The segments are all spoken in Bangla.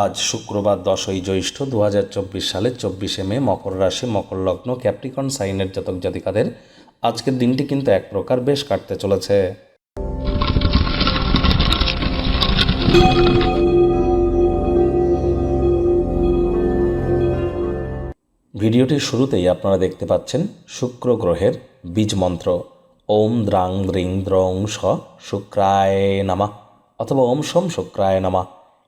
আজ শুক্রবার দশই জ্যৈষ্ঠ দু হাজার চব্বিশ সালের চব্বিশে মে মকর রাশি, মকর লগ্ন, ক্যাপ্রিকন সাইনের জাতক জাতিকাদের আজকের দিনটি কিন্তু এক প্রকার বেশ কাটতে চলেছে। ভিডিওটির শুরুতেই আপনারা দেখতে পাচ্ছেন শুক্র গ্রহের বীজ মন্ত্র। ওম দ্রাং দ্রিং দ্রং স শুক্রায় নামা অথবা ওম সোম শুক্রায় নামা।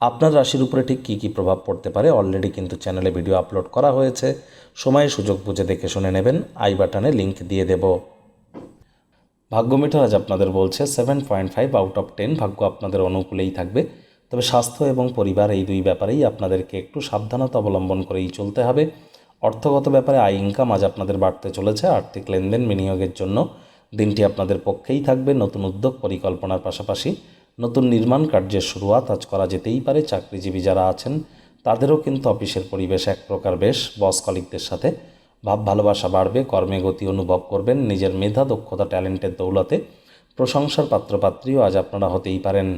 আপনার রাশির উপরে ঠিক কী কী প্রভাব পড়তে পারে? অলরেডি কিন্তু চ্যানেলে ভিডিও আপলোড করা হয়েছে। সময়ে সুযোগ বুঝে দেখে শুনে নেবেন। আই বাটনে লিংক দিয়ে দেব। ভাগ্য মিটার আজ আপনাদের বলছে seven point five out of ten ভাগ্য আপনাদের অনুকূলেই থাকবে। তবে স্বাস্থ্য এবং পরিবার এই দুই ব্যাপারেই আপনাদেরকে একটু সাবধানতা অবলম্বন করেই চলতে হবে। অর্থগত ব্যাপারে আয় ইনকাম আজ আপনাদের বাড়তে চলেছে। আর্থিক লেনদেন বিনিয়োগের জন্য দিনটি আপনাদের পক্ষেই থাকবে। নতুন উদ্যোগ পরিকল্পনার পাশাপাশি নতুন নির্মাণ কার্যের শুরুয়াত আজ করা যেতেই পারে। চাকরিজীবী যারা আছেন, তাদেরও কিন্তু অফিসের পরিবেশ এক প্রকার বেশ। বস কলিকদের সাথে ভাব ভালোবাসা বাড়বে, কর্মে গতি অনুভব করবেন, নিজের মেধা, দক্ষতা, ট্যালেন্টের দৌলতে প্রশংসার পাত্রপাত্রীও আজ আপনারা হতেই পারেন।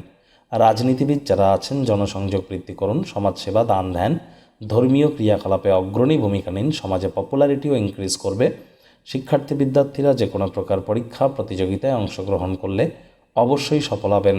রাজনীতিবিদ যারা আছেন, জনসংযোগ বৃদ্ধি করুন, সমাজসেবা দান ধ্যান ধর্মীয় ক্রিয়াকলাপে অগ্রণী ভূমিকা নিন, সমাজে পপুলারিটিও ইনক্রিজ করবে। শিক্ষার্থী বিদ্যার্থীরা যে কোনো প্রকার পরীক্ষা, প্রতিযোগিতায় অংশগ্রহণ করলে অবশ্যই সফল হবেন।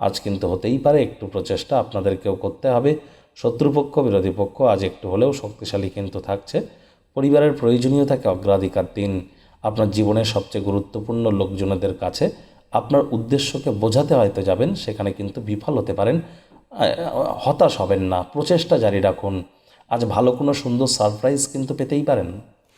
আজ কিন্তু হতেই পারে, একটু প্রচেষ্টা আপনাদেরকেও করতে হবে। শত্রুপক্ষ, বিরোধী পক্ষ আজ একটু হলেও শক্তিশালী কিন্তু থাকছে। পরিবারের প্রয়োজনীয়তাকে অগ্রাধিকার দিন আপনার জীবনের সবচেয়ে গুরুত্বপূর্ণ লোকজনদের কাছে আপনার উদ্দেশ্যকে বোঝাতে হয়তো যাবেন, সেখানে কিন্তু বিফল হতে পারেন। হতাশ হবেন না। প্রচেষ্টা জারি রাখুন। আজ ভালো কোনো সুন্দর সারপ্রাইজ কিন্তু পেতেই পারেন।